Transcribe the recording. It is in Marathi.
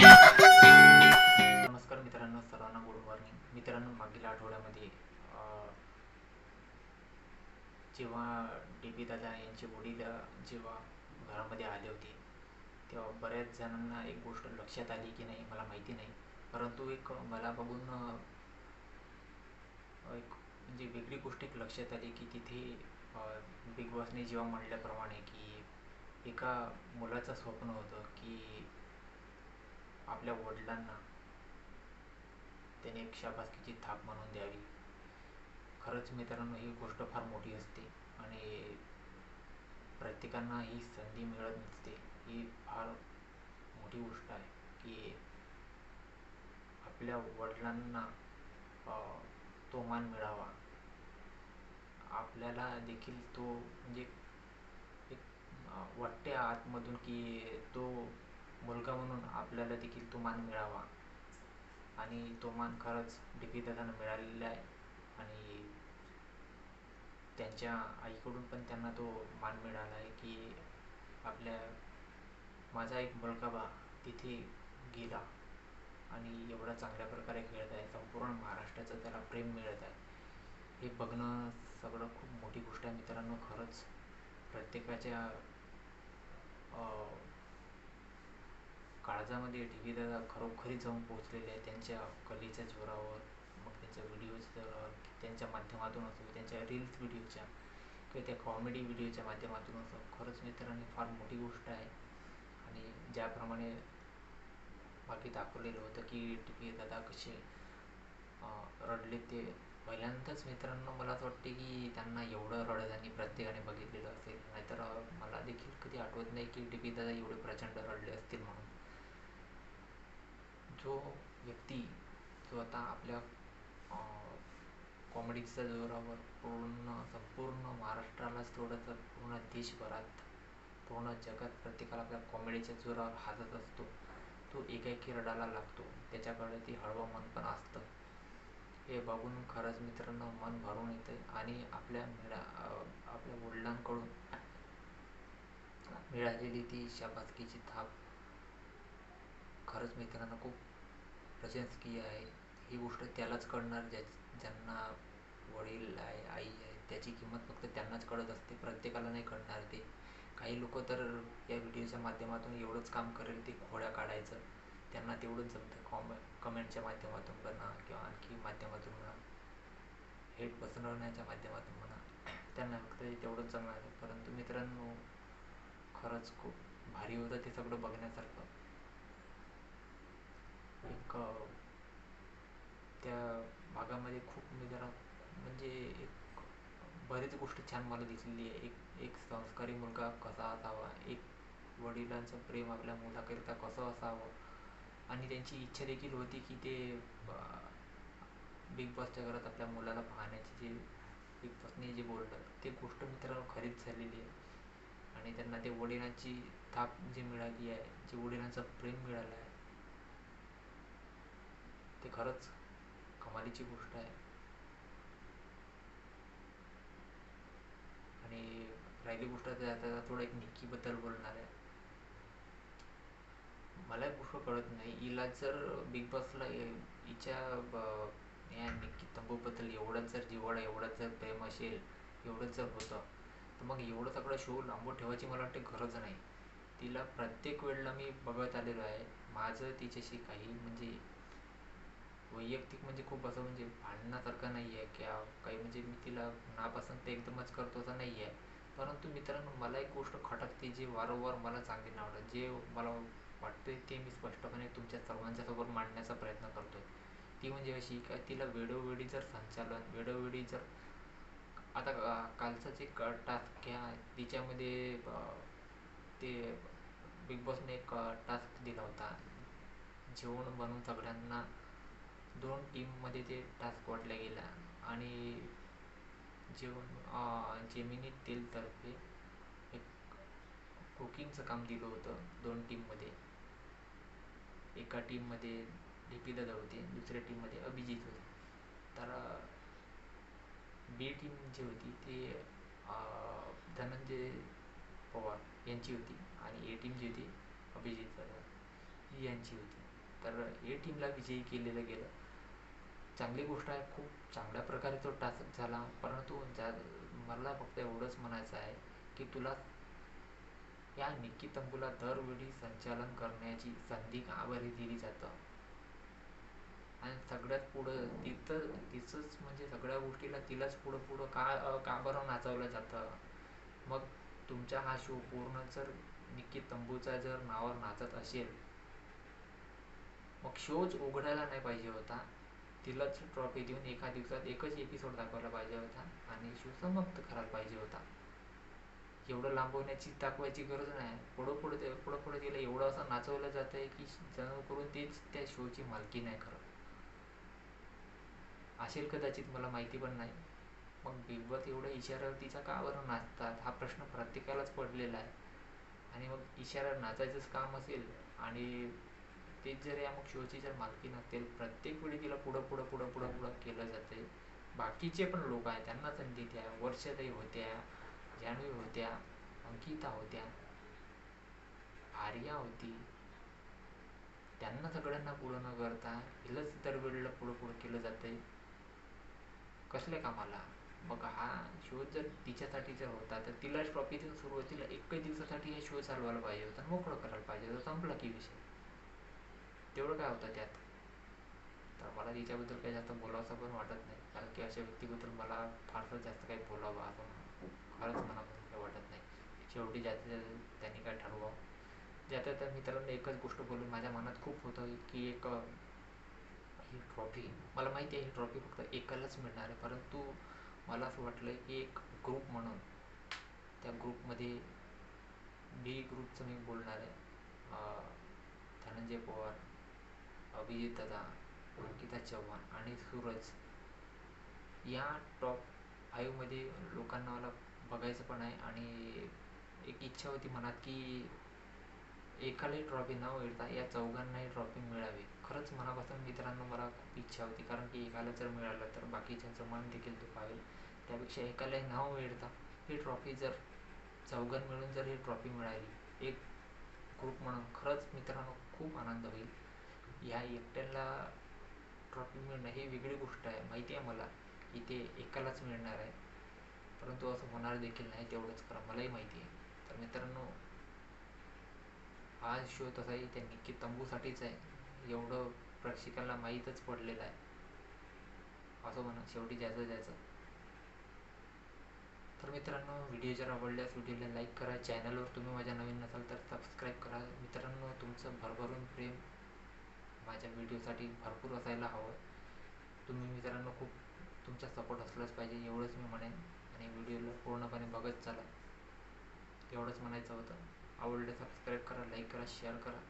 नमस्कार मित्रांनो सर्वांना गुड मॉर्निंग मित्रांनो मागील आठवड्यामध्ये जेव्हा डी बी दादा यांचे वडील जेव्हा घरामध्ये आले होते तेव्हा बऱ्याच जणांना एक गोष्ट लक्षात आली की नाही मला माहिती नाही. परंतु एक मला बघून एक म्हणजे वेगळी गोष्ट एक लक्षात आली की तिथे बिग बॉसने जेव्हा म्हणल्याप्रमाणे की एका मुलाचं स्वप्न होतं की आपल्या वडिलांना त्याने एक शाबासकीची थाप म्हणून द्यावी. खरंच मित्रांनो ही गोष्ट फार मोठी असते आणि प्रत्येकांना ही संधी मिळत नसते. ही फार मोठी गोष्ट आहे की आपल्या वडिलांना तो मान मिळावा. आपल्याला देखील तो म्हणजे एक वाटते आतमधून की तो मुलगा म्हणून आपल्याला देखील तो मान मिळावा. आणि तो मान खरंच डी पी दादांना मिळालेला आहे. आणि त्यांच्या आईकडून पण त्यांना तो मान मिळाला आहे की आपल्या माझा एक मुलगा बा तिथे गेला. आणि एवढा चांगल्या प्रकारे खेळत आहे. संपूर्ण महाराष्ट्राचं त्याला प्रेम मिळत आहे. हे बघणं सगळं खूप मोठी गोष्ट आहे मित्रांनो. खरंच प्रत्येकाच्या काळजामध्ये टी व्ही दादा खरोखरी जाऊन पोहोचलेले आहे त्यांच्या कलेच्या जोरावर मग त्यांच्या व्हिडिओच्या जोरावर त्यांच्या माध्यमातून असो त्यांच्या रील्स व्हिडिओच्या किंवा त्या कॉमेडी व्हिडिओच्या माध्यमातून असो खरंच मित्रांनी फार मोठी गोष्ट आहे. आणि ज्याप्रमाणे बाकी दाखवलेलं होतं की टी व्ही दादा कसे रडले ते पहिल्यांदाच मित्रांनो मला असं वाटते की त्यांना एवढं रडताना प्रत्येकाने बघितलेलं असेल. नाहीतर मला देखील कधी आठवत नाही की टी व्ही दादा एवढे प्रचंड रडले असतील म्हणून. जो व्यक्ती जो आता आपल्या कॉमेडीच्या जोरावर पूर्ण संपूर्ण महाराष्ट्रालाच तेवढं तर पूर्ण देशभरात पूर्ण जगात प्रत्येकाला आपल्या कॉमेडीच्या जोरावर हातत असतो. तो एकाएकी रडायला लागतो. त्याच्याकडे ती हळवं मन पण असतं. हे बघून खरंच मित्रांनो मन भरून येतं आणि आपल्या मिळा आपल्या वडिलांकडून मिळालेली ती शाबासकीची थाप खरंच मित्रांनो खूप प्रशंसकीय आहे. ही गोष्ट त्यालाच कळणार ज्या ज्यांना वडील आहे आई आहे त्याची किंमत फक्त त्यांनाच कळत असते. प्रत्येकाला नाही कळणार ते. काही लोक तर या व्हिडिओच्या माध्यमातून एवढंच काम करेल ते खोड्या काढायचं. त्यांना तेवढंच जमतं. कॉम कमेंटच्या माध्यमातून म्हणा किंवा आणखी माध्यमातून म्हणा. हेट पसरवण्याच्या माध्यमातून म्हणा. त्यांना फक्त तेवढंच जमणार आहे. परंतु मित्रांनो खरंच खूप भारी होतं ते सगळं बघण्यासारखं. एक त्या भागामध्ये खूप मी जरा म्हणजे एक बरेच गोष्टी छान मला दिसलेली आहे. एक एक संस्कारी मुलगा कसा असावा? एक वडिलांचं प्रेम आपल्या मुलाकरिता कसं असावं? आणि त्यांची इच्छा देखील होती की ते बिग बॉसच्या घरात आपल्या मुलाला पाहण्याची जे बिग बॉसने जे बोललं ते गोष्ट मित्रांनो खरीच झालेली आहे. आणि त्यांना ते वडिलांची थाप जी मिळाली आहे जे वडिलांचं प्रेम मिळालं आहे ते खरंच कमालीची गोष्ट आहे. आणि राहिली गोष्ट आता आता थोडं एक निक्कीबद्दल बोलणार आहे. मला एक गोष्ट कळत नाही. हिला जर बिग बॉसला हिच्या ब- या निक्की तंबूबद्दल एवढंच जर जिव्हाळा एवढंच जर प्रेम असेल एवढंच जर होतं तर मग एवढं सगळं शो लांबून ठेवायची मला वाटते गरज नाही. तिला प्रत्येक वेळेला मी बघत आलेलो आहे. माझं तिच्याशी काही म्हणजे वैयक्तिक म्हणजे खूप असं म्हणजे भांडण्यासारखं नाही आहे की काही म्हणजे मी तिला नापसंत एकदमच करतो असं नाही आहे. परंतु मित्रांनो मला एक गोष्ट खटकते जे वारंवार मला चांगली नाही आवडत जे मला वाटते ते मी स्पष्टपणे तुमच्या सर्वांच्यासोबत मांडण्याचा प्रयत्न करतोय. ती म्हणजे अशी का तिला वेळोवेळी जर संचालन वेळोवेळी जर आता कालचा जे टास्क घ्या तिच्यामध्ये ते बिग बॉसने एक टास्क दिला होता. जेवण बनवून सगळ्यांना दोन टीममध्ये ते टास्क वाटल्या गेला आणि जेवण जेमिनी तेलतर्फे एक कुकिंगचं काम दिलं होतं दोन टीममध्ये एका टीममध्ये डी दादा होते दुसऱ्या टीममध्ये अभिजित होते. तर बी टीम जी होती ती धनंजय पवार यांची होती आणि ए टीम जी होती अभिजित दादा ही यांची होती. तर ए टीमला विजयी केलेलं गेलं. चांगली गोष्ट आहे खूप चांगल्या प्रकारे तो टास्क झाला. परंतु ज्या मला फक्त एवढंच म्हणायचं आहे की तुला या निक्की तंबूला दरवेळी संचालन करण्याची संधी का दिली जातं. आणि सगळ्यात पुढं तिथं तिचंच म्हणजे सगळ्या गोष्टीला तिलाच पुढं पुढं का का बरं नाचवलं जातं. मग तुमचा हा शो पूर्ण जर निक्की तंबूचा जर नावावर नाचत असेल मग शोच उघडायला नाही पाहिजे होता. तिलाच ट्रॉफी देऊन एका दिवसात एकच एपिसोड दाखवायला पाहिजे होता आणि शो समाप्त करायला पाहिजे होता. एवढं लांबवण्याची दाखवायची गरज नाही. पुढं पुढं पुढं पुढं तिला एवढं असं नाचवलं जात आहे की जणू करून तेच त्या शोची मालकी नाही करत असेल कदाचित मला माहिती पण नाही. मग बिग बॉस एवढ्या इशाऱ्यावर तिचा का बरं नाचतात हा प्रश्न प्रत्येकालाच पडलेला आहे. आणि मग इशाऱ्यावर नाचायचंच काम असेल आणि तेच जर या मग शोची जर मालकी नसेल प्रत्येक वेळी तिला पुढं पुढं पुढं पुढं पुढं केलं जाते बाकीचे पण लोक आहेत त्यांना संधी द्या वर्षाताई होत्या जान्हवी होत्या अंकिता होत्या आर्या होती. त्यांना सगळ्यांना पुढं न करता हिलाच दरवेळेला पुढं पुढं केलं जातंय. कसल्या कामाला? मग हा शो जर तिच्यासाठी जर होता तर तिला ट्रॉफी देऊन सुरुवातीला एकही दिवसासाठी हे शो चालवायला पाहिजे होता मोकळं करायला पाहिजे होतं. संपला की विषय. तेवढं काय होतं त्यात? तर मला तिच्याबद्दल काही जास्त बोलावंसं पण वाटत नाही. कारण की अशा व्यक्तीबद्दल मला फारसं जास्त काही बोलावं असं खरंच मला काही वाटत नाही. शेवटी ज्याचं त्यांनी काय ठरवावं? ज्याच्या त्या मित्रांना एकच गोष्ट बोलून माझ्या मनात खूप होतं की एक ही ट्रॉफी मला माहिती आहे ही ट्रॉफी फक्त एकालाच मिळणार आहे. परंतु मला असं वाटलं की एक ग्रुप म्हणून त्या ग्रुपमध्ये बी ग्रुपचं मी बोलणार आहे. धनंजय पवार. अभिजित दादा अंकिता चव्हाण आणि सूरज. या टॉप फाईव्हमध्ये लोकांना मला बघायचं पण आहे आणि एक इच्छा होती मनात की एकालाही ट्रॉफी न मिळता या चौघांनाही ट्रॉफी मिळावी. खरंच मनापासून मित्रांनो मला खूप इच्छा होती कारण की एकाला जर मिळालं तर बाकीच्यांचं मन देखील दुखावेल. त्यापेक्षा एकालाही न मिळता ही ट्रॉफी जर चौघां मिळून जर ही ट्रॉफी मिळाली एक ग्रुप म्हणून खरंच मित्रांनो खूप आनंद होईल. ह्या एकट्याला ट्रॉफी मिळणं ही वेगळी गोष्ट आहे. माहिती आहे मला की ते एकालाच मिळणार आहे. परंतु असं होणार देखील नाही तेवढंच खरं. मलाही माहिती आहे. तर मित्रांनो हा शो तसाही त्या निक्की तंबूसाठीच आहे. एवढं प्रेक्षकांना माहीतच पडलेलं आहे. असं म्हणा शेवटी ज्याचं ज्याचं तर मित्रांनो व्हिडिओ जर आवडल्यास व्हिडिओला लाईक करा. चॅनलवर तुम्ही माझ्या नवीन नसाल तर सबस्क्राईब करा. मित्रांनो तुमचं भरभरून प्रेम माझ्या व्हिडिओसाठी भरपूर असायला हवं. तुम्ही मित्रांनो खूप तुमचा सपोर्ट असलाच पाहिजे एवढंच मी म्हणेन. आणि व्हिडिओला पूर्णपणे बघत चला. एवढंच म्हणायचं होतं. आवडलं सबस्क्राईब करा लाईक करा शेअर करा.